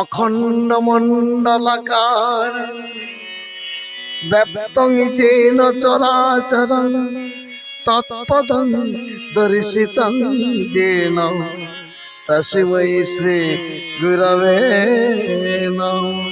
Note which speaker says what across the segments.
Speaker 1: অখণ্ড মণ্ডলাকার ব্যাপ্তং চেন চরাচর তৎপদং দর্শিতং যেন তস্मै শ্রী গুরবে নমঃ।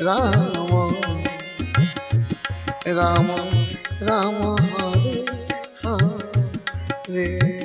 Speaker 1: রাম রাম রাম হরে হরে